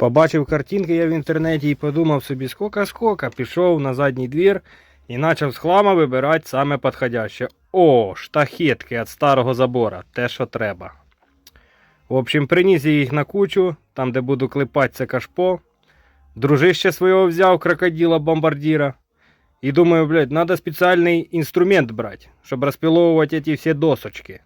Побачив картинки я в інтернеті і подумав собі, скока-скока, пішов на задній двір і почав з хлама вибирати саме підходяще. О, штахетки від старого забора, те, що треба. В общем, приніс я їх на кучу, там, де буду клепати це кашпо. Дружище свого взяв крокодила бомбардира. І думаю, блядь, надо спеціальний інструмент брати, щоб розпіловувати ці всі досочки.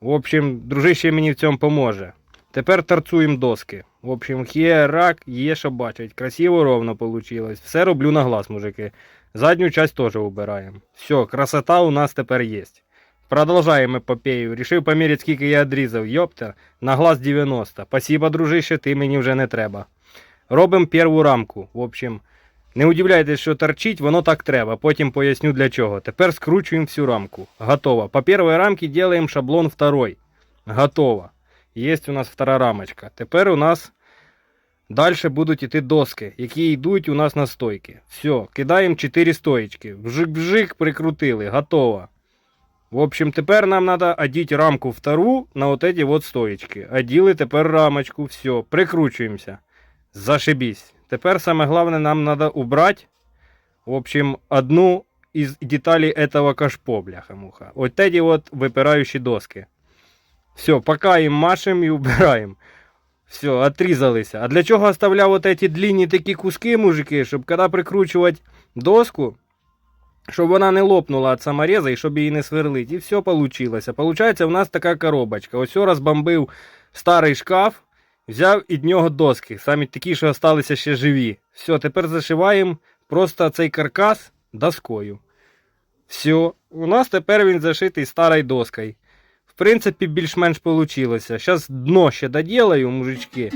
В общем, дружище мені в цьому поможе. Тепер торцуємо доски. В общем, є рак, є що бачить. Красиво ровно вийшло. Все роблю на глаз, мужики. Задню часть теж убираємо. Все, красота у нас тепер є. Продовжаємо епопею. Рішив поміряти, скільки я відрізав. Йопта, на глаз 90. Спасибо, дружище, ти мені вже не треба. Робимо першу рамку. В общем, не удивляйтесь, що торчить, воно так треба. Потім поясню для чого. Тепер скручуємо всю рамку. Готово. По першій рамці делаем шаблон второй. Готово. Є у нас втора рамочка. Тепер у нас далі будуть йти доски, які йдуть у нас на стойки. Все, кидаємо 4 стоечки. Вжик-вжик, прикрутили, готово. В общем, тепер нам треба одіти рамку втору на вот эти вот стоечки. Оділи тепер рамочку, все, прикручуємося. Зашибісь. Тепер саме головне нам треба убрати, в общем, одну із деталей этого кашпо, бляха-муха. Вот эти вот выпирающие доски. Все, пока їм машем і убираємо. Все, отрізалися. А для чого оставляв вот эти длинні такі куски, мужики, щоб коли прикручувати доску, щоб вона не лопнула від самореза і щоб її не сверлить. І все получилося. Получається, у нас така коробочка. Ось розбомбив старий шкаф, взяв від нього доски, самі такі, що залишилися ще живі. Все, тепер зашиваємо просто цей каркас доскою. Все, у нас тепер він зашитий старою доскою. Принципі, більш-менш вийшло. Зараз дно ще доділаю, мужички.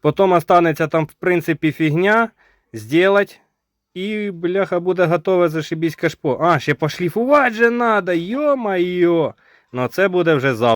Потім останеться там, в принципі, фігня. Сделать. І, бляха, буде готове зашибісь кашпо. А, ще пошліфувати же треба, йо-майо. Ну це буде вже завтра.